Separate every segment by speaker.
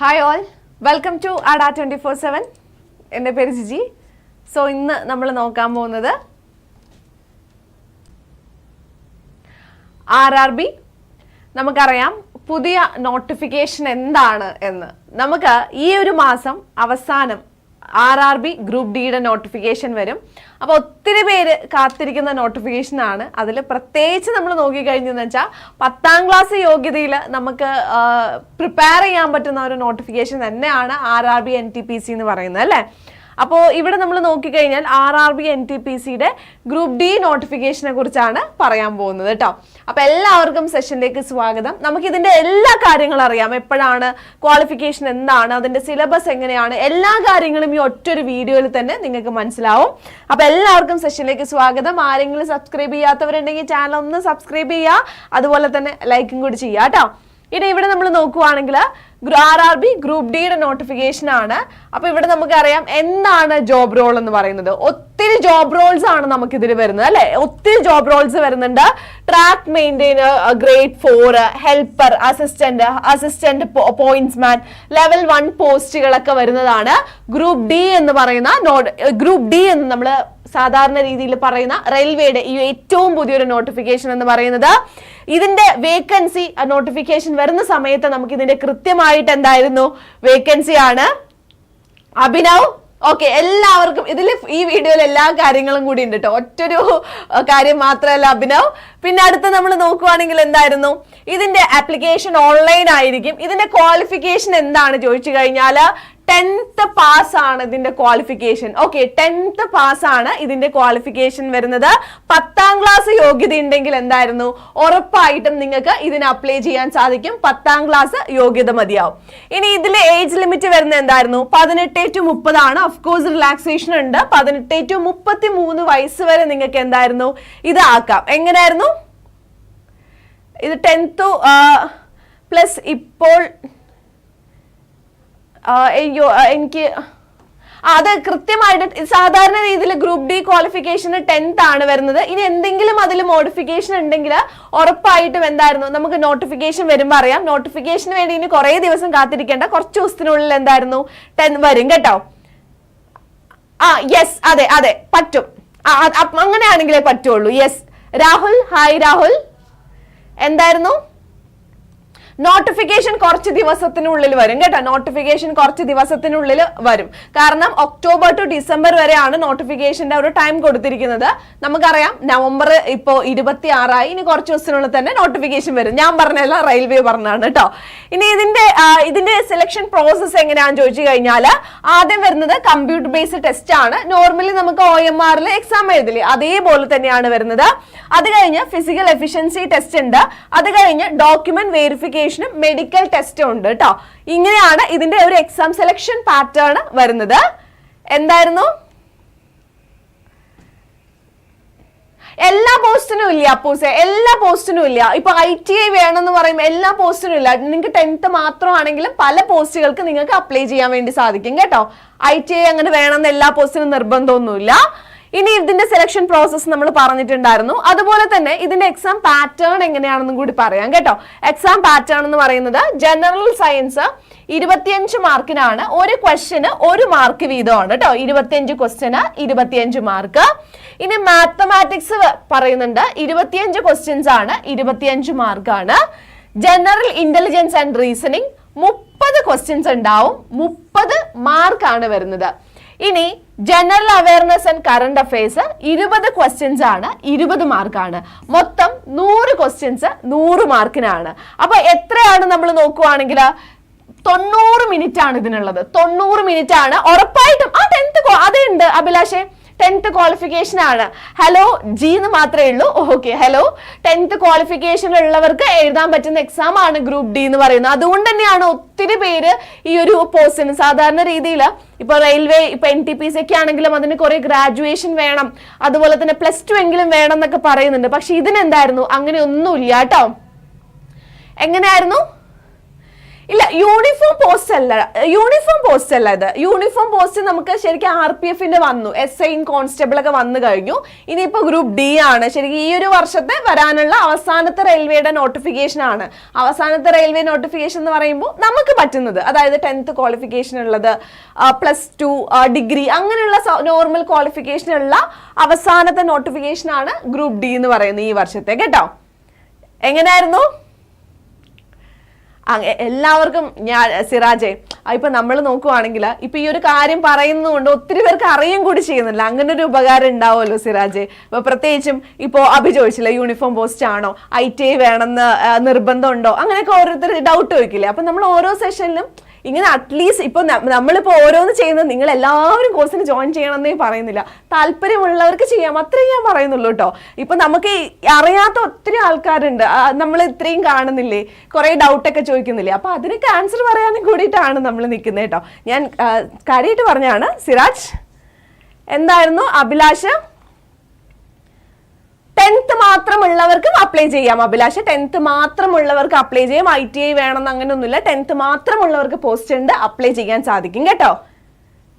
Speaker 1: Hi all welcome to അഡ twenty four seven എന്റെ പേര് ജിജി. സോ ഇന്ന് നമ്മൾ നോക്കാൻ പോകുന്നത് ആർ ആർ ബി നമുക്കറിയാം പുതിയ നോട്ടിഫിക്കേഷൻ എന്താണ് എന്ന്. നമുക്ക് ഈ ഒരു മാസം അവസാനം ആർ ആർ ബി ഗ്രൂപ്പ് ഡിയുടെ നോട്ടിഫിക്കേഷൻ വരും. അപ്പോൾ ഒത്തിരി പേര് കാത്തിരിക്കുന്ന നോട്ടിഫിക്കേഷൻ ആണ്. അതിൽ പ്രത്യേകിച്ച് നമ്മൾ നോക്കിക്കഴിഞ്ഞെന്ന് വെച്ചാൽ പത്താം ക്ലാസ് യോഗ്യതയിൽ നമുക്ക് പ്രിപ്പയർ ചെയ്യാൻ പറ്റുന്ന ഒരു നോട്ടിഫിക്കേഷൻ തന്നെയാണ് R R B N T P C എന്ന് പറയുന്നത് അല്ലേ? അപ്പോൾ ഇവിടെ നമ്മൾ നോക്കിക്കഴിഞ്ഞാൽ R R B N T P സിയുടെ ഗ്രൂപ്പ് ഡി നോട്ടിഫിക്കേഷനെ കുറിച്ചാണ് പറയാൻ പോകുന്നത് കേട്ടോ. അപ്പോൾ എല്ലാവർക്കും സെഷനിലേക്ക് സ്വാഗതം. നമുക്ക് ഇതിന്റെ എല്ലാ കാര്യങ്ങളും അറിയാം. എപ്പോഴാണ് ക്വാളിഫിക്കേഷൻ എന്താണ് അതിന്റെ സിലബസ് എങ്ങനെയാണ് എല്ലാ കാര്യങ്ങളും ഈ ഒറ്റൊരു വീഡിയോയിൽ തന്നെ നിങ്ങൾക്ക് മനസ്സിലാവും. അപ്പോൾ എല്ലാവർക്കും സെഷനിലേക്ക് സ്വാഗതം. ആരെങ്കിലും സബ്സ്ക്രൈബ് ചെയ്യാത്തവരുണ്ടെങ്കിൽ ചാനൽ ഒന്ന് സബ്സ്ക്രൈബ് ചെയ്യുക. അതുപോലെ തന്നെ ലൈക്കും കൂടി ചെയ്യുക കേട്ടോ. ഇനി ഇവിടെ നമ്മൾ നോക്കുവാണെങ്കിൽ ആർ ആർ ബി ഗ്രൂപ്പ് ഡിയുടെ നോട്ടിഫിക്കേഷൻ ആണ്. അപ്പൊ ഇവിടെ നമുക്കറിയാം എന്താണ് ജോബ് റോൾ എന്ന് പറയുന്നത്. ഒത്തിരി ജോബ് റോൾസ് ആണ് നമുക്ക് ഇതിൽ വരുന്നത് അല്ലെ? ഒത്തിരി ജോബ് റോൾസ് വരുന്നുണ്ട്. Track maintainer grade four helper assistant assistant points man level one പോസ്റ്റുകളൊക്കെ വരുന്നതാണ്. ഗ്രൂപ്പ് ഡി എന്ന് പറയുന്ന ഗ്രൂപ്പ് ഡി എന്ന് നമ്മൾ സാധാരണ രീതിയിൽ പറയുന്ന റെയിൽവേയുടെ ഈ ഏറ്റവും പുതിയൊരു നോട്ടിഫിക്കേഷൻ എന്ന് പറയുന്നത് ഇതിന്റെ വേക്കൻസി നോട്ടിഫിക്കേഷൻ വരുന്ന സമയത്ത് നമുക്ക് ഇതിന്റെ കൃത്യമായിട്ട് എന്തായിരുന്നു? വേക്കൻസി ആണ്. അഭിനവ് ഓക്കെ എല്ലാവർക്കും ഇതിൽ ഈ വീഡിയോയിൽ എല്ലാ കാര്യങ്ങളും കൂടി ഉണ്ട് കേട്ടോ ഒറ്റൊരു കാര്യം മാത്രമല്ല അഭിനവ്. പിന്നെ അടുത്ത് നമ്മൾ നോക്കുവാണെങ്കിൽ എന്തായിരുന്നു? ഇതിന്റെ ആപ്ലിക്കേഷൻ ഓൺലൈൻ ആയിരിക്കും. ഇതിന്റെ ക്വാളിഫിക്കേഷൻ എന്താണ് ചോദിച്ചു കഴിഞ്ഞാൽ ടെൻത്ത് പാസ് ആണ് ഇതിന്റെ ക്വാളിഫിക്കേഷൻ ഓക്കെ ടെൻത്ത് പാസ് ആണ് ഇതിന്റെ ക്വാളിഫിക്കേഷൻ വരുന്നത്. പത്താം ക്ലാസ് യോഗ്യത ഉണ്ടെങ്കിൽ എന്തായിരുന്നു? ഉറപ്പായിട്ടും നിങ്ങൾക്ക് ഇതിന് അപ്ലൈ ചെയ്യാൻ സാധിക്കും. പത്താം ക്ലാസ് യോഗ്യത മതിയാവും. ഇനി ഇതിലെ ഏജ് ലിമിറ്റ് വരുന്നത് എന്തായിരുന്നു? പതിനെട്ട് ടു മുപ്പതാണ് കോഴ്സ് റിലാക്സേഷൻ ഉണ്ട്. പതിനെട്ട് ടു മുപ്പത്തി മൂന്ന് വയസ്സ് വരെ നിങ്ങൾക്ക് എന്തായിരുന്നു? ഇത് ആക്കാം. എങ്ങനെയായിരുന്നു ഇത് ടെൻത്ത് പ്ലസ് ഇപ്പോൾ എനിക്ക് അത് കൃത്യമായിട്ട് സാധാരണ രീതിയിൽ ഗ്രൂപ്പ് ഡി ക്വാളിഫിക്കേഷന് ടെൻത്ത് ആണ് വരുന്നത്. ഇനി എന്തെങ്കിലും അതിൽ മോഡിഫിക്കേഷൻ ഉണ്ടെങ്കിൽ ഉറപ്പായിട്ടും എന്തായിരുന്നു? നമുക്ക് നോട്ടിഫിക്കേഷൻ വരുമ്പോൾ അറിയാം. നോട്ടിഫിക്കേഷന് വേണ്ടി ഇനി കുറേ ദിവസം കാത്തിരിക്കേണ്ട. കുറച്ച് ദിവസത്തിനുള്ളിൽ എന്തായിരുന്നു? ടെൻ വരും കേട്ടോ. ആ യെസ് അതെ അതെ പറ്റും. അങ്ങനെയാണെങ്കിലേ പറ്റുള്ളൂ. Yes Rahul hi Rahul. എന്തായിരുന്നു? നോട്ടിഫിക്കേഷൻ കുറച്ച് ദിവസത്തിനുള്ളിൽ വരും കേട്ടോ. നോട്ടിഫിക്കേഷൻ കുറച്ച് ദിവസത്തിനുള്ളിൽ വരും. കാരണം ഒക്ടോബർ ടു ഡിസംബർ വരെയാണ് നോട്ടിഫിക്കേഷന്റെ ഒരു ടൈം കൊടുത്തിരിക്കുന്നത്. നമുക്കറിയാം നവംബർ ഇപ്പോൾ ഇരുപത്തി ആറായി ഇനി കുറച്ച് ദിവസത്തിനുള്ളിൽ തന്നെ നോട്ടിഫിക്കേഷൻ വരും. ഞാൻ പറഞ്ഞല്ല റെയിൽവേ പറഞ്ഞാണ് കേട്ടോ. ഇനി ഇതിന്റെ ഇതിന്റെ സെലക്ഷൻ പ്രോസസ്സ് എങ്ങനെയാണെന്ന് ചോദിച്ചു കഴിഞ്ഞാൽ ആദ്യം വരുന്നത് കമ്പ്യൂട്ടർ ബേസ്ഡ് ടെസ്റ്റ് ആണ്. നോർമലി നമുക്ക് ഒ എം ആറിൽ എക്സാം എഴുതില്ലേ അതേപോലെ തന്നെയാണ് വരുന്നത്. അത് കഴിഞ്ഞ് ഫിസിക്കൽ എഫിഷ്യൻസി ടെസ്റ്റ് ഉണ്ട്. അത് കഴിഞ്ഞ് ഡോക്യുമെന്റ് വെരിഫിക്കേഷനും മെഡിക്കൽ ടെസ്റ്റും ഉണ്ട് കേട്ടോ ഇങ്ങനെയാണ് ഇതിന്റെ ഒരു എക്സാം സെലക്ഷൻ പാറ്റേൺ വരുന്നത്. എന്തായിരുന്നു? എല്ലാ പോസ്റ്റിനും ഇല്ല അപ്പൂസെ. എല്ലാ പോസ്റ്റിനും ഇല്ല. ഇപ്പൊ ഐ ടി ഐ വേണമെന്ന് പറയുമ്പോൾ എല്ലാ പോസ്റ്റിനും ഇല്ല. നിങ്ങൾക്ക് ടെൻത്ത് മാത്രമാണെങ്കിലും പല പോസ്റ്റുകൾക്ക് നിങ്ങൾക്ക് അപ്ലൈ ചെയ്യാൻ വേണ്ടി സാധിക്കും കേട്ടോ. ഐ ടി ഐ അങ്ങനെ വേണമെന്ന് എല്ലാ പോസ്റ്റിനും നിർബന്ധമൊന്നുമില്ല. ഇനി ഇതിന്റെ സെലക്ഷൻ പ്രോസസ്സ് നമ്മൾ പറഞ്ഞിട്ടുണ്ടായിരുന്നു. അതുപോലെ തന്നെ ഇതിന്റെ എക്സാം പാറ്റേൺ എങ്ങനെയാണെന്നും കൂടി പറയാം കേട്ടോ. എക്സാം പാറ്റേൺ എന്ന് പറയുന്നത് ജനറൽ സയൻസ് ഇരുപത്തിയഞ്ച് മാർക്കിനാണ്. ഒരു ക്വസ്റ്റ്യന് ഒരു മാർക്ക് വീതമാണ് കേട്ടോ. ഇരുപത്തിയഞ്ച് ക്വസ്റ്റ്യന് ഇരുപത്തിയഞ്ച് മാർക്ക് ഇനി മാത്തമാറ്റിക്സ് പറയുന്നുണ്ട്. ഇരുപത്തിയഞ്ച് ക്വസ്റ്റ്യൻസ് ആണ്. ഇരുപത്തിയഞ്ച് മാർക്കാണ് ജനറൽ ഇന്റലിജൻസ് ആൻഡ് റീസണിങ് മുപ്പത് ക്വസ്റ്റ്യൻസ് ഉണ്ടാവും. മുപ്പത് മാർക്കാണ് വരുന്നത്. ഇനി general awareness and current affairs ഇരുപത് ക്വസ്റ്റ്യൻസ് ആണ് ഇരുപത് മാർക്കാണ് മൊത്തം നൂറ് ക്വസ്റ്റ്യൻസ് നൂറ് മാർക്കിനാണ് അപ്പൊ എത്രയാണ് നമ്മൾ നോക്കുവാണെങ്കിൽ തൊണ്ണൂറ് മിനിറ്റ് ആണ് ഇതിനുള്ളത്. തൊണ്ണൂറ് മിനിറ്റ് ആണ്. ഉറപ്പായിട്ടും ആ ടെൻത്ത് അതുണ്ട് അഭിലാഷേ. ടെൻത്ത് ക്വാളിഫിക്കേഷൻ ആണ്. ഹലോ ജി എന്ന് മാത്രമേ ഉള്ളൂ. ഓക്കെ ഹലോ ടെൻത്ത് ക്വാളിഫിക്കേഷൻ ഉള്ളവർക്ക് എഴുതാൻ പറ്റുന്ന എക്സാം ആണ് ഗ്രൂപ്പ് ഡി എന്ന് പറയുന്നത്. അതുകൊണ്ട് തന്നെയാണ് ഒത്തിരി പേര് ഈ ഒരു പോസ്റ്റിന് സാധാരണ രീതിയിൽ ഇപ്പൊ റെയിൽവേ ഇപ്പൊ എൻ ടി പി സി ഒക്കെ ആണെങ്കിലും അതിന് കുറെ ഗ്രാജുവേഷൻ വേണം. അതുപോലെ തന്നെ പ്ലസ് ടു എങ്കിലും വേണം എന്നൊക്കെ പറയുന്നുണ്ട്. പക്ഷെ ഇതിനെന്തായിരുന്നു? അങ്ങനെ ഒന്നുമില്ല കേട്ടോ. എങ്ങനെയായിരുന്നു? ഇല്ല യൂണിഫോം പോസ്റ്റ് അല്ല. യൂണിഫോം പോസ്റ്റ് അല്ല ഇത്. യൂണിഫോം പോസ്റ്റ് നമുക്ക് ശരിക്കും ആർ പി എഫിന്റെ വന്നു. എസ് ഐ കോൺസ്റ്റബിൾ ഒക്കെ വന്നു കഴിഞ്ഞു. ഇനിയിപ്പോ ഗ്രൂപ്പ് ഡി ആണ്. ശരിക്കും ഈ ഒരു വർഷത്തെ വരാനുള്ള അവസാനത്തെ റെയിൽവേയുടെ നോട്ടിഫിക്കേഷൻ ആണ്. അവസാനത്തെ റെയിൽവേ നോട്ടിഫിക്കേഷൻ എന്ന് പറയുമ്പോൾ നമുക്ക് പറ്റുന്നത്. അതായത് ടെൻത്ത് ക്വാളിഫിക്കേഷൻ ഉള്ളത് പ്ലസ് ടു ഡിഗ്രി അങ്ങനെയുള്ള നോർമൽ ക്വാളിഫിക്കേഷൻ ഉള്ള അവസാനത്തെ നോട്ടിഫിക്കേഷൻ ആണ് ഗ്രൂപ്പ് ഡി എന്ന് പറയുന്നത് ഈ വർഷത്തെ. കേട്ടോ? എങ്ങനെയായിരുന്നു? എല്ലാവർക്കും ഞാൻ സിറാജെ ഇപ്പൊ നമ്മൾ നോക്കുവാണെങ്കിൽ ഇപ്പൊ ഈ ഒരു കാര്യം പറയുന്നതുകൊണ്ട് ഒത്തിരി പേർക്ക് അറിയും കൂടി ചെയ്യുന്നില്ല അങ്ങനെ ഒരു ഉപകാരം ഉണ്ടാവുമല്ലോ സിറാജെ. ഇപ്പൊ പ്രത്യേകിച്ചും ഇപ്പോ അഭി ചോദിച്ചില്ല യൂണിഫോം പോസ്റ്റ് ആണോ? ഐ ടി ഐ വേണമെന്ന് നിർബന്ധമുണ്ടോ അങ്ങനെയൊക്കെ ഓരോരുത്തർ ഡൗട്ട് ചോദിക്കില്ലേ? അപ്പൊ നമ്മൾ ഓരോ സെഷനിലും ഇങ്ങനെ അറ്റ്ലീസ്റ്റ് ഇപ്പൊ നമ്മളിപ്പോ ഓരോന്ന് ചെയ്യുന്നത് നിങ്ങൾ എല്ലാവരും കോഴ്സിന് ജോയിൻ ചെയ്യണം എന്നേ പറയുന്നില്ല. താല്പര്യമുള്ളവർക്ക് ചെയ്യാം അത്രേ ഞാൻ പറയുന്നുള്ളൂ കേട്ടോ ഇപ്പൊ നമുക്ക് അറിയാത്ത ഒത്തിരി ആൾക്കാരുണ്ട്. നമ്മൾ ഇത്രയും കാണുന്നില്ലേ? കുറെ ഡൗട്ടൊക്കെ ചോദിക്കുന്നില്ലേ? അപ്പൊ അതിനൊക്കെ ആൻസർ പറയാനും കൂടിയിട്ടാണ് നമ്മൾ നിൽക്കുന്നത് കേട്ടോ ഞാൻ കാര്യമായിട്ട് പറഞ്ഞാണ് സിറാജ് എന്തായിരുന്നു അഭിലാഷ്? ടെൻത്ത് മാത്രമുള്ളവർക്കും അപ്ലൈ ചെയ്യാം അഭിലാഷ്. ടെൻത്ത് മാത്രമുള്ളവർക്ക് അപ്ലൈ ചെയ്യാം. ഐ ടി ഐ വേണമെന്ന് അങ്ങനെയൊന്നുമില്ല. ടെൻത്ത് മാത്രമുള്ളവർക്ക് പോസ്റ്റ് ഉണ്ട്. അപ്ലൈ ചെയ്യാൻ സാധിക്കും കേട്ടോ.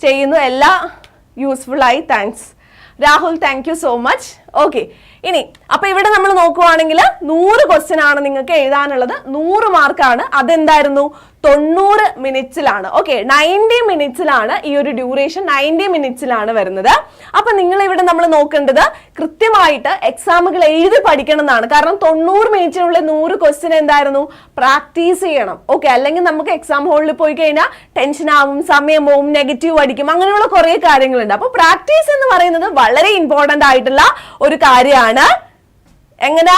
Speaker 1: ചെയ്യുന്നു. എല്ലാ യൂസ്ഫുൾ ആയി. Thanks Rahul thank you so much okay ഇനി അപ്പൊ ഇവിടെ നമ്മൾ നോക്കുവാണെങ്കിൽ നൂറ് ക്വസ്റ്റ്യൻ ആണ് നിങ്ങൾക്ക് എഴുതാനുള്ളത്. നൂറ് മാർക്കാണ് അതെന്തായിരുന്നു? തൊണ്ണൂറ് മിനിറ്റ്സിലാണ് ഓക്കെ നയന്റി മിനിറ്റ്സിലാണ് ഈ ഒരു ഡ്യൂറേഷൻ നയന്റി മിനിറ്റ്സിലാണ് വരുന്നത്. അപ്പൊ നിങ്ങൾ ഇവിടെ നമ്മൾ നോക്കേണ്ടത് കൃത്യമായിട്ട് എക്സാമുകൾ എഴുതി പഠിക്കണം എന്നാണ്. കാരണം തൊണ്ണൂറ് മിനിറ്റിനുള്ളിൽ നൂറ് ക്വസ്റ്റ്യൻ എന്തായിരുന്നു? പ്രാക്ടീസ് ചെയ്യണം. ഓക്കെ അല്ലെങ്കിൽ നമുക്ക് എക്സാം ഹോളിൽ പോയി കഴിഞ്ഞാൽ ടെൻഷൻ ആവും സമയം പോവും നെഗറ്റീവ് അടിക്കും അങ്ങനെയുള്ള കുറേ കാര്യങ്ങളുണ്ട്. അപ്പൊ പ്രാക്ടീസ് എന്ന് പറയുന്നത് വളരെ ഇമ്പോർട്ടന്റ് ആയിട്ടുള്ള ഒരു കാര്യമാണ് എങ്ങനെ?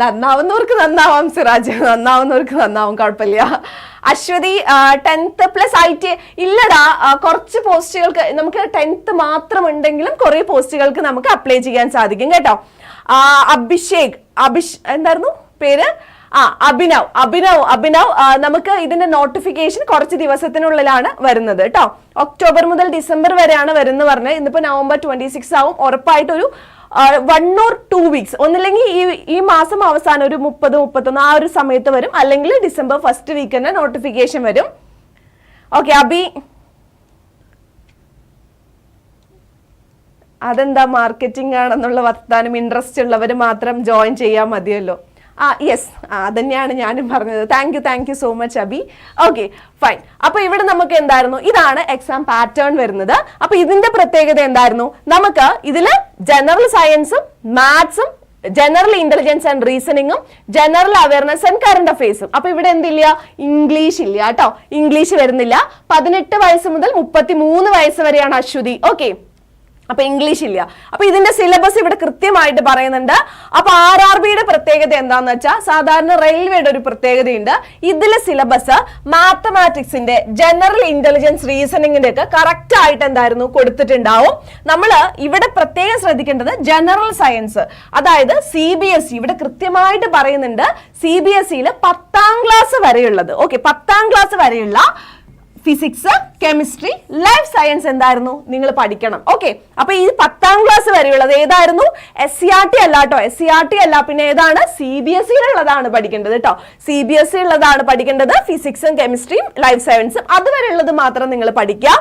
Speaker 1: നന്നാവുന്നവർക്ക് നന്നാവാം സിറാജ്. നന്നാവുന്നവർക്ക് നന്നാവും കുഴപ്പമില്ല. Aswathy tenth plus I T ഇല്ലടാ കുറച്ച് പോസ്റ്റുകൾക്ക് നമുക്ക് ടെൻത്ത് മാത്രം ഉണ്ടെങ്കിലും കുറെ പോസ്റ്റുകൾക്ക് നമുക്ക് അപ്ലൈ ചെയ്യാൻ സാധിക്കും കേട്ടോ. അഭിഷേക് അഭിഷ് എന്തായിരുന്നു പേര്? ആ അഭിനവ് അഭിനവ് അഭിനവ് നമുക്ക് ഇതിന്റെ നോട്ടിഫിക്കേഷൻ കുറച്ച് ദിവസത്തിനുള്ളിലാണ് വരുന്നത് കേട്ടോ ഒക്ടോബർ മുതൽ ഡിസംബർ വരെയാണ് വരുന്നത് പറഞ്ഞത്. ഇന്നിപ്പോ നവംബർ ട്വന്റി സിക്സ് ആവും. ഉറപ്പായിട്ടൊരു വൺ ഓർ ടു വീക്സ് ഒന്നില്ലെങ്കിൽ ഈ ഈ മാസം അവസാനം ഒരു മുപ്പത് മുപ്പത്തൊന്ന് ആ ഒരു സമയത്ത് വരും. അല്ലെങ്കിൽ ഡിസംബർ ഫസ്റ്റ് വീക്ക് തന്നെ നോട്ടിഫിക്കേഷൻ വരും. ഓക്കെ അബി. അതെന്താ മാർക്കറ്റിംഗ് ആണെന്നുള്ള വർത്താനം? ഇൻട്രസ്റ്റ് ഉള്ളവർ മാത്രം ജോയിൻ ചെയ്യാൻ മതിയല്ലോ. ആ യെസ് അതന്നെയാണ് ഞാനും പറഞ്ഞത്. Thank you thank you so much Abi. Okay fine അപ്പൊ ഇവിടെ നമുക്ക് എന്തായിരുന്നു? ഇതാണ് എക്സാം പാറ്റേൺ വരുന്നത്. അപ്പൊ ഇതിന്റെ പ്രത്യേകത എന്തായിരുന്നു? നമുക്ക് ഇതിൽ ജനറൽ സയൻസും മാത്സും ജനറൽ ഇന്റലിജൻസ് ആൻഡ് റീസണിങ്ങും ജനറൽ അവയർനെസ് ആൻഡ് കറണ്ട് അഫയേഴ്സും അപ്പൊ ഇവിടെ എന്തില്ല? ഇംഗ്ലീഷ് ഇല്ല കേട്ടോ. ഇംഗ്ലീഷ് വരുന്നില്ല. പതിനെട്ട് വയസ്സ് മുതൽ മുപ്പത്തി വയസ്സ് വരെയാണ് അശ്വതി. ഓക്കെ അപ്പൊ ഇംഗ്ലീഷ് ഇല്ല. അപ്പൊ ഇതിന്റെ സിലബസ് ഇവിടെ കൃത്യമായിട്ട് പറയുന്നുണ്ട്. അപ്പൊ ആർ ആർ ബിയുടെ പ്രത്യേകത എന്താന്ന് വെച്ചാൽ സാധാരണ റെയിൽവേയുടെ ഒരു പ്രത്യേകതയുണ്ട്. ഇതിലെ സിലബസ് മാത്തമാറ്റിക്സിന്റെ ജനറൽ ഇന്റലിജൻസ് റീസണിങ്ങിന്റെ ഒക്കെ കറക്റ്റ് ആയിട്ട് എന്തായിരുന്നു കൊടുത്തിട്ടുണ്ടാവും. നമ്മൾ ഇവിടെ പ്രത്യേകം ശ്രദ്ധിക്കേണ്ടത് ജനറൽ സയൻസ് അതായത് സി ബി എസ് ഇ ഇവിടെ കൃത്യമായിട്ട് പറയുന്നുണ്ട് സി ബി എസ് ഇയിൽ പത്താം ക്ലാസ് വരെയുള്ളത്. ഓക്കെ പത്താം ക്ലാസ് വരെയുള്ള ഫിസിക്സ് കെമിസ്ട്രി ലൈഫ് സയൻസ് എന്തായിരുന്നു? നിങ്ങൾ പഠിക്കണം. ഓക്കെ അപ്പൊ ഈ പത്താം ക്ലാസ് വരെയുള്ളത് ഏതായിരുന്നു? എസ് സി ആർ ടി അല്ല കേട്ടോ എസ് സി ആർ ടി അല്ല. പിന്നെ ഏതാണ്? സി ബി എസ് സിയിലുള്ളതാണ് പഠിക്കേണ്ടത് കേട്ടോ സി ബി എസ് സി ഉള്ളതാണ് പഠിക്കേണ്ടത് ഫിസിക്സും കെമിസ്ട്രിയും ലൈഫ് സയൻസും അതുവരെ ഉള്ളത് മാത്രം നിങ്ങൾ പഠിക്കുക.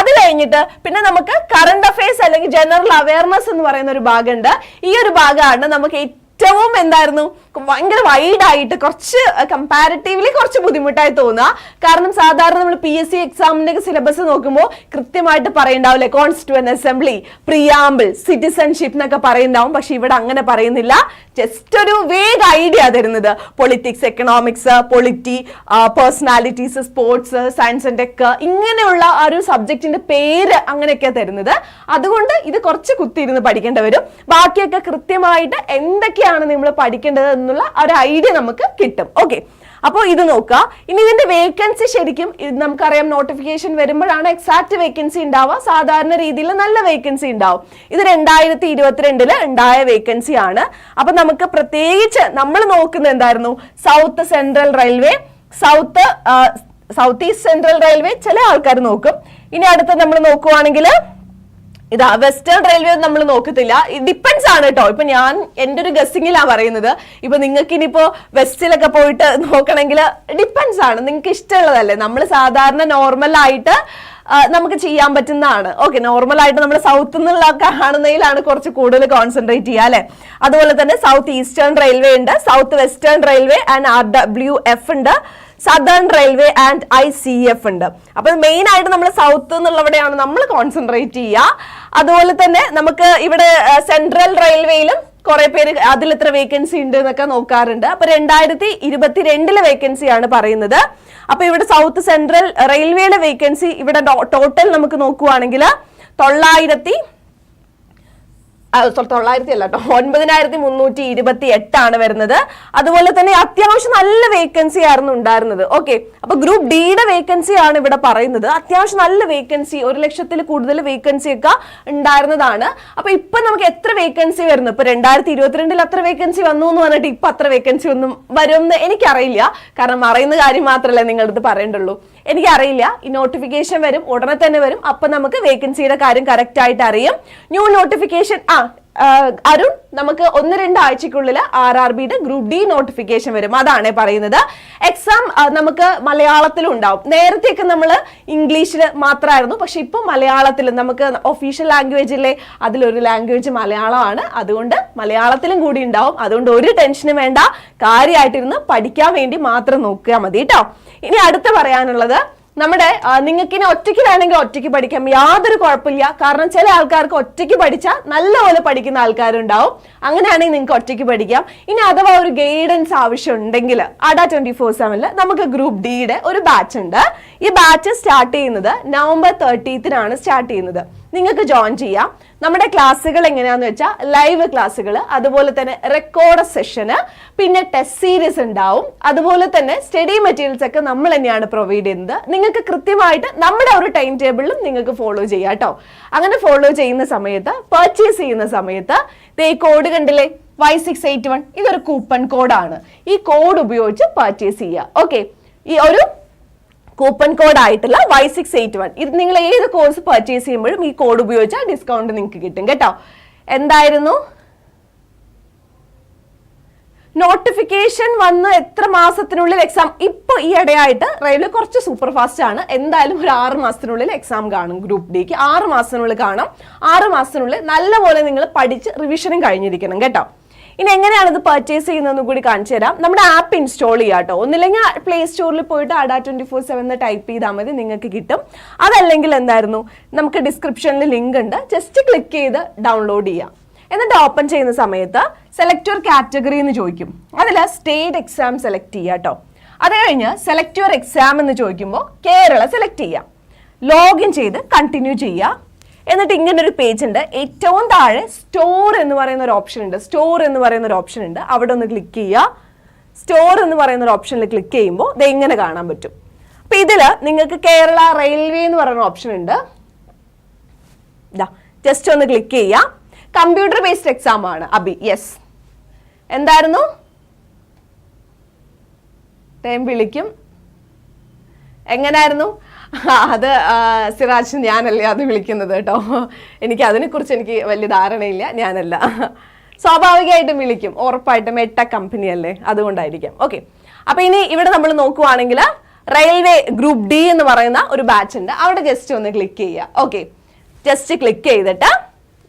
Speaker 1: അത് കഴിഞ്ഞിട്ട് പിന്നെ നമുക്ക് കറണ്ട് അഫയേഴ്സ് അല്ലെങ്കിൽ ജനറൽ അവയർനെസ് എന്ന് പറയുന്ന ഒരു ഭാഗമുണ്ട്. ഈ ഒരു ഭാഗമാണ് നമുക്ക് ഏറ്റവും എന്തായിരുന്നു? ഭയങ്കര വൈഡ് ആയിട്ട് കുറച്ച് കമ്പാരിറ്റീവ്ലി കുറച്ച് ബുദ്ധിമുട്ടായി തോന്നുക. കാരണം സാധാരണ നമ്മൾ പി എസ് സി എക്സാമിന്റെ സിലബസ് നോക്കുമ്പോൾ കൃത്യമായിട്ട് പറയുണ്ടാവില്ലേ? കോൺസ്റ്റിറ്റ്യൂൻ അസംബ്ലി പ്രിയാമ്പിൾ സിറ്റിസൺഷിപ്പ് എന്നൊക്കെ പറയുന്നുണ്ടാവും പക്ഷെ ഇവിടെ അങ്ങനെ പറയുന്നില്ല. ജസ്റ്റ് ഒരു വേഗ് ഐഡിയ തരുന്നത്. Politics economics polity personalities sports science and tech ഇങ്ങനെയുള്ള ആ ഒരു സബ്ജക്റ്റിന്റെ പേര് അങ്ങനെയൊക്കെ തരുന്നത്. അതുകൊണ്ട് ഇത് കുറച്ച് കുത്തിയിരുന്ന് പഠിക്കേണ്ടി വരും. ബാക്കിയൊക്കെ കൃത്യമായിട്ട് എന്തൊക്കെയാണ് നമ്മൾ പഠിക്കേണ്ടത് എന്നുള്ള ഒരു ഐഡിയ നമുക്ക് കിട്ടും. ഓക്കെ അപ്പോൾ ഇത് നോക്കുക. ഇനി ഇതിന്റെ വേക്കൻസി ശരിക്കും നമുക്കറിയാം നോട്ടിഫിക്കേഷൻ വരുമ്പോഴാണ് എക്സാക്ട് വേക്കൻസി ഉണ്ടാവുക. സാധാരണ രീതിയിൽ നല്ല വേക്കൻസി ഉണ്ടാവും. ഇത് രണ്ടായിരത്തി ഇരുപത്തിരണ്ടിൽ ഉണ്ടായ വേക്കൻസി ആണ്. അപ്പൊ നമുക്ക് പ്രത്യേകിച്ച് നമ്മൾ നോക്കുന്നത് എന്തായിരുന്നു? South central railway south south east central railway ചില ആൾക്കാർ നോക്കും. ഇനി അടുത്ത് നമ്മൾ നോക്കുവാണെങ്കിൽ ഇതാ വെസ്റ്റേൺ റെയിൽവേ നമ്മൾ നോക്കത്തില്ല. ഡിപ്പെൻസ് ആണ് കേട്ടോ ഇപ്പൊ ഞാൻ എന്റെ ഒരു ഗസ്റ്റിങ്ങിലാണ് പറയുന്നത്. ഇപ്പൊ നിങ്ങൾക്ക് ഇനിയിപ്പോ വെസ്റ്റിലൊക്കെ പോയിട്ട് നോക്കണമെങ്കിൽ ഡിപ്പെൻസ് ആണ്. നിങ്ങൾക്ക് ഇഷ്ടമുള്ളതല്ലേ? നമ്മൾ സാധാരണ നോർമൽ ആയിട്ട് നമുക്ക് ചെയ്യാൻ പറ്റുന്നതാണ്. ഓക്കെ നോർമൽ ആയിട്ട് നമ്മൾ സൗത്ത് നിന്നുള്ള കാണുന്നതിലാണ് കുറച്ച് കൂടുതൽ കോൺസെൻട്രേറ്റ് ചെയ്യുക അല്ലെ? അതുപോലെ തന്നെ സൗത്ത് ഈസ്റ്റേൺ റെയിൽവേ ഉണ്ട് south western railway and R W F ഉണ്ട്. Southern railway and I C F ഉണ്ട്. അപ്പൊ മെയിൻ ആയിട്ട് നമ്മൾ സൗത്ത് എന്നുള്ളവിടെയാണ് നമ്മൾ കോൺസെൻട്രേറ്റ് ചെയ്യുക. അതുപോലെ തന്നെ നമുക്ക് ഇവിടെ സെൻട്രൽ റെയിൽവേയിലും കുറെ പേര് അതിൽ എത്ര വേക്കൻസി ഉണ്ട് എന്നൊക്കെ നോക്കാറുണ്ട്. അപ്പൊ രണ്ടായിരത്തി ഇരുപത്തിരണ്ടിലെ വേക്കൻസി ആണ് പറയുന്നത്. അപ്പൊ ഇവിടെ സൗത്ത് സെൻട്രൽ റെയിൽവേയുടെ വേക്കൻസി ഇവിടെ ടോട്ടൽ നമുക്ക് നോക്കുവാണെങ്കിൽ തൊള്ളായിരത്തി തൊള്ളായിരത്തി അല്ല കേട്ടോ. ഒൻപതിനായിരത്തി മുന്നൂറ്റി ഇരുപത്തി എട്ടാണ് വരുന്നത്. അതുപോലെ തന്നെ അത്യാവശ്യം നല്ല വേക്കൻസി ആയിരുന്നു ഉണ്ടായിരുന്നത്. ഓക്കെ അപ്പൊ ഗ്രൂപ്പ് ഡിയുടെ വേക്കൻസി ആണ് ഇവിടെ പറയുന്നത്. അത്യാവശ്യം നല്ല വേക്കൻസി ഒരു ലക്ഷത്തിൽ കൂടുതൽ വേക്കൻസി ഒക്കെ ഉണ്ടായിരുന്നതാണ്. അപ്പൊ ഇപ്പൊ നമുക്ക് എത്ര വേക്കൻസി വരുന്നു? ഇപ്പൊ രണ്ടായിരത്തി ഇരുപത്തിരണ്ടിൽ അത്ര വേക്കൻസി വന്നു എന്ന് പറഞ്ഞിട്ട് ഇപ്പൊ അത്ര വേക്കൻസി ഒന്നും വരുമെന്ന് എനിക്കറിയില്ല. കാരണം അറിയുന്ന കാര്യം മാത്രമല്ലേ നിങ്ങളടുത്ത് പറയണ്ടുള്ളൂ. എനിക്കറിയില്ല. ഈ നോട്ടിഫിക്കേഷൻ വരും ഉടനെ തന്നെ വരും. അപ്പൊ നമുക്ക് വേക്കൻസിയുടെ കാര്യം കറക്റ്റ് ആയിട്ട് അറിയും. ന്യൂ നോട്ടിഫിക്കേഷൻ ആ, അരുൺ നമുക്ക് ഒന്ന് രണ്ട് ആഴ്ചക്കുള്ളിൽ ആർ ആർ ബിയുടെ ഗ്രൂപ്പ് ഡി നോട്ടിഫിക്കേഷൻ വരും. അതാണ് പറയുന്നത്. എക്സാം നമുക്ക് മലയാളത്തിലും ഉണ്ടാവും. നേരത്തെയൊക്കെ നമ്മൾ ഇംഗ്ലീഷിൽ മാത്രമായിരുന്നു പക്ഷെ ഇപ്പൊ മലയാളത്തിൽ നമുക്ക് ഒഫീഷ്യൽ ലാംഗ്വേജിലെ അതിലൊരു ലാംഗ്വേജ് മലയാളമാണ്. അതുകൊണ്ട് മലയാളത്തിലും കൂടി ഉണ്ടാവും. അതുകൊണ്ട് ഒരു ടെൻഷനും വേണ്ട. കാര്യമായിട്ടിരുന്ന് പഠിക്കാൻ വേണ്ടി മാത്രം നോക്കിയാൽ മതി കേട്ടോ ഇനി അടുത്ത് പറയാനുള്ളത് നമ്മുടെ നിങ്ങൾക്ക് ഇനി ഒറ്റയ്ക്ക് വേണമെങ്കിൽ ഒറ്റയ്ക്ക് പഠിക്കാം. യാതൊരു കുഴപ്പമില്ല. കാരണം ചില ആൾക്കാർക്ക് ഒറ്റയ്ക്ക് പഠിച്ചാൽ നല്ലപോലെ പഠിക്കുന്ന ആൾക്കാരുണ്ടാവും. അങ്ങനെയാണെങ്കിൽ നിങ്ങൾക്ക് ഒറ്റയ്ക്ക് പഠിക്കാം. ഇനി അഥവാ ഒരു ഗൈഡൻസ് ആവശ്യം ഉണ്ടെങ്കിൽ അഡ ട്വന്റി ഫോർ സെവനിൽ നമുക്ക് ഗ്രൂപ്പ് ഡിയുടെ ഒരു ബാച്ച് ഉണ്ട്. ഈ ബാച്ച് സ്റ്റാർട്ട് ചെയ്യുന്നത് നവംബർ തേർട്ടീത്തിനാണ് സ്റ്റാർട്ട് ചെയ്യുന്നത്. നിങ്ങൾക്ക് ജോയിൻ ചെയ്യാം. നമ്മുടെ ക്ലാസ്സുകൾ എങ്ങനെയാന്ന് വെച്ചാൽ ലൈവ് ക്ലാസ്സുകൾ അതുപോലെ തന്നെ റെക്കോർഡ് സെഷന് പിന്നെ ടെസ്റ്റ് സീരീസ് ഉണ്ടാവും. അതുപോലെ തന്നെ സ്റ്റഡി മെറ്റീരിയൽസ് ഒക്കെ നമ്മൾ തന്നെയാണ് പ്രൊവൈഡ് ചെയ്യുന്നത്. നിങ്ങൾക്ക് കൃത്യമായിട്ട് നമ്മുടെ ഒരു ടൈം ടേബിളിലും നിങ്ങൾക്ക് ഫോളോ ചെയ്യാം കേട്ടോ. അങ്ങനെ ഫോളോ ചെയ്യുന്ന സമയത്ത് പർച്ചേസ് ചെയ്യുന്ന സമയത്ത് ഈ കോഡ് കണ്ടില്ലേ? വൈ സിക്സ് എയ്റ്റ് വൺ ഇതൊരു കൂപ്പൺ കോഡാണ് ഈ കോഡ് ഉപയോഗിച്ച് പർച്ചേസ് ചെയ്യുക. ഓക്കെ ഈ ഒരു കൂപ്പൺ കോഡ് ആയിട്ടുള്ള വൈ സിക്സ് എയ്റ്റ് വൺ ഇത് നിങ്ങൾ ഏത് കോഴ്സ് പർച്ചേസ് ചെയ്യുമ്പോഴും ഈ കോഡ് ഉപയോഗിച്ചാൽ ഡിസ്കൗണ്ട് നിങ്ങൾക്ക് കിട്ടും കേട്ടോ. എന്തായിരുന്നു? നോട്ടിഫിക്കേഷൻ വന്ന് എത്ര മാസത്തിനുള്ളിൽ എക്സാം ഇപ്പൊ ഈ ഇടയായിട്ട് റെയിൽവേ കുറച്ച് സൂപ്പർ ഫാസ്റ്റ് ആണ്. എന്തായാലും ഒരു ആറ് മാസത്തിനുള്ളിൽ എക്സാം കാണും ഗ്രൂപ്പ് ഡിക്ക് ആറ് മാസത്തിനുള്ളിൽ കാണാം. ആറ് മാസത്തിനുള്ളിൽ നല്ലപോലെ നിങ്ങൾ പഠിച്ച് റിവിഷനും കഴിഞ്ഞിരിക്കണം കേട്ടോ. ഇനി എങ്ങനെയാണ് ഇത് പർച്ചേസ് ചെയ്യുന്നതെന്ന് കൂടി കാണിച്ചു തരാം. നമ്മുടെ ആപ്പ് ഇൻസ്റ്റാൾ ചെയ്യാം കേട്ടോ ഒന്നില്ലെങ്കിൽ പ്ലേ സ്റ്റോറിൽ പോയിട്ട് അഡാ ട്വന്റി ഫോർ സെവൻ എന്ന് ടൈപ്പ് ചെയ്താൽ മതി നിങ്ങൾക്ക് കിട്ടും. അതല്ലെങ്കിൽ എന്തായിരുന്നു? നമുക്ക് ഡിസ്ക്രിപ്ഷനിൽ ലിങ്ക് ഉണ്ട്. ജസ്റ്റ് ക്ലിക്ക് ചെയ്ത് ഡൗൺലോഡ് ചെയ്യാം. എന്നിട്ട് ഓപ്പൺ ചെയ്യുന്ന സമയത്ത് സെലക്ട് യുവർ കാറ്റഗറി എന്ന് ചോദിക്കും. അതിൽ സ്റ്റേറ്റ് എക്സാം സെലക്ട് ചെയ്യുക കേട്ടോ അത് കഴിഞ്ഞ് സെലക്ട് യുവർ എക്സാം എന്ന് ചോദിക്കുമ്പോൾ കേരള സെലക്ട് ചെയ്യാം. ലോഗിൻ ചെയ്ത് കണ്ടിന്യൂ ചെയ്യുക എന്നിട്ട് ഇങ്ങനെ ഒരു പേജ് ഉണ്ട് ഏറ്റവും താഴെ സ്റ്റോർ എന്ന് പറയുന്ന ഒരു ഓപ്ഷൻ ഉണ്ട്. സ്റ്റോർ എന്ന് പറയുന്ന ഒരു ഓപ്ഷൻ ഉണ്ട്. അവിടെ ഒന്ന് ക്ലിക്ക് ചെയ്യുക. സ്റ്റോർ എന്ന് പറയുന്ന ഒരു ഓപ്ഷനിൽ ക്ലിക്ക് ചെയ്യുമ്പോൾ ഇത് എങ്ങനെ കാണാൻ പറ്റും. അപ്പൊ ഇതിൽ നിങ്ങൾക്ക് കേരള റെയിൽവേ എന്ന് പറയുന്ന ഓപ്ഷൻ ഉണ്ട്. ജസ്റ്റ് ഒന്ന് ക്ലിക്ക് ചെയ്യാം കമ്പ്യൂട്ടർ ബേസ്ഡ് എക്സാം ആണ്. അബി യെസ് എന്തായിരുന്നു? ടൈം വിളിക്കും. എങ്ങനായിരുന്നു? അത് സിറാജ് ഞാനല്ലേ അത് വിളിക്കുന്നത് കേട്ടോ. എനിക്ക് അതിനെക്കുറിച്ച് എനിക്ക് വലിയ ധാരണയില്ല ഞാനല്ല. സ്വാഭാവികമായിട്ടും വിളിക്കും ഉറപ്പായിട്ടും എട്ട കമ്പനി അല്ലേ? അതുകൊണ്ടായിരിക്കാം. ഓക്കെ അപ്പൊ ഇനി ഇവിടെ നമ്മൾ നോക്കുവാണെങ്കിൽ റെയിൽവേ ഗ്രൂപ്പ് ഡി എന്ന് പറയുന്ന ഒരു ബാച്ച് ഉണ്ട്. അവിടെ ജസ്റ്റ് ഒന്ന് ക്ലിക്ക് ചെയ്യുക. ഓക്കെ ജസ്റ്റ് ക്ലിക്ക് ചെയ്തിട്ട്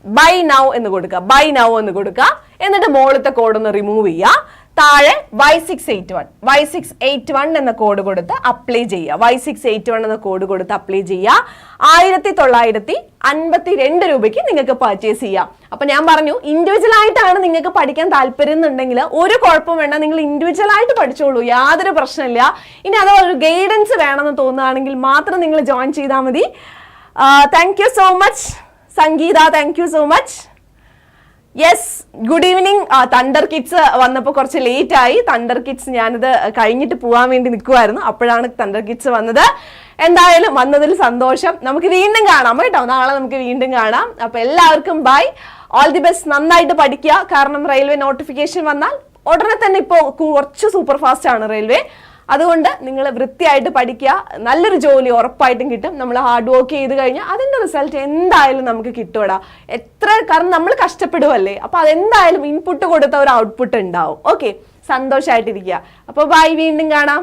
Speaker 1: ബൈ നൗ എന്ന് കൊടുക്കുക. ബൈ നൗ എന്ന് കൊടുക്കുക. എന്നിട്ട് മുകളിലത്തെ കോഡ് ഒന്ന് റിമൂവ് ചെയ്യുക. താഴെ Y six eight one Y six eight one എന്ന കോഡ് കൊടുത്ത് അപ്ലൈ ചെയ്യുക. വൈ സിക്സ് എയ്റ്റ് വൺ എന്ന കോഡ് കൊടുത്ത് അപ്ലൈ ചെയ്യുക. ആയിരത്തി തൊള്ളായിരത്തി അൻപത്തി രണ്ട് രൂപയ്ക്ക് നിങ്ങൾക്ക് പർച്ചേസ് ചെയ്യാം. അപ്പൊ ഞാൻ പറഞ്ഞു ഇൻഡിവിജ്വൽ ആയിട്ടാണ് നിങ്ങൾക്ക് പഠിക്കാൻ താല്പര്യം എന്നുണ്ടെങ്കിൽ ഒരു കുഴപ്പം വേണ്ട. നിങ്ങൾ ഇൻഡിവിജ്വൽ ആയിട്ട് പഠിച്ചോളൂ. യാതൊരു പ്രശ്നമില്ല. ഇനി അത് ഒരു ഗൈഡൻസ് വേണമെന്ന് തോന്നുകയാണെങ്കിൽ മാത്രം നിങ്ങൾ ജോയിൻ ചെയ്താൽ മതി. Thank you so much Sangeetha thank you so much yes good evening thunder kids വന്നപ്പോൾ കുറച്ച് ലേറ്റ് ആയി. തണ്ടർ കിഡ്സ് ഞാനിത് കഴിഞ്ഞിട്ട് പോകാൻ വേണ്ടി നിൽക്കുമായിരുന്നു അപ്പോഴാണ് തണ്ടർ കിഡ്സ് വന്നത്. എന്തായാലും വന്നതിൽ സന്തോഷം. നമുക്ക് വീണ്ടും കാണാം കേട്ടോ. നാളെ നമുക്ക് വീണ്ടും കാണാം. അപ്പൊ എല്ലാവർക്കും ബൈ ഓൾ ദി ബെസ്റ്റ് നന്നായിട്ട് പഠിക്കുക. കാരണം റെയിൽവേ നോട്ടിഫിക്കേഷൻ വന്നാൽ ഉടനെ തന്നെ ഇപ്പോൾ കുറച്ച് സൂപ്പർ ഫാസ്റ്റ് ആണ് റെയിൽവേ അതുകൊണ്ട് നിങ്ങൾ വൃത്തിയായിട്ട് പഠിക്കുക നല്ലൊരു ജോലി ഉറപ്പായിട്ടും കിട്ടും. നമ്മൾ ഹാർഡ് വർക്ക് ചെയ്ത് കഴിഞ്ഞാൽ അതിന്റെ റിസൾട്ട് എന്തായാലും നമുക്ക് കിട്ടൂടാ എത്ര കാരണം നമ്മൾ കഷ്ടപ്പെടുമല്ലേ അപ്പോൾ അതെന്തായാലും ഇൻപുട്ട് കൊടുത്ത ഒരു ഔട്ട്പുട്ട് ഉണ്ടാവും. ഓക്കെ സന്തോഷമായിട്ടിരിക്കുക അപ്പോൾ ബൈ വീണ്ടും കാണാം.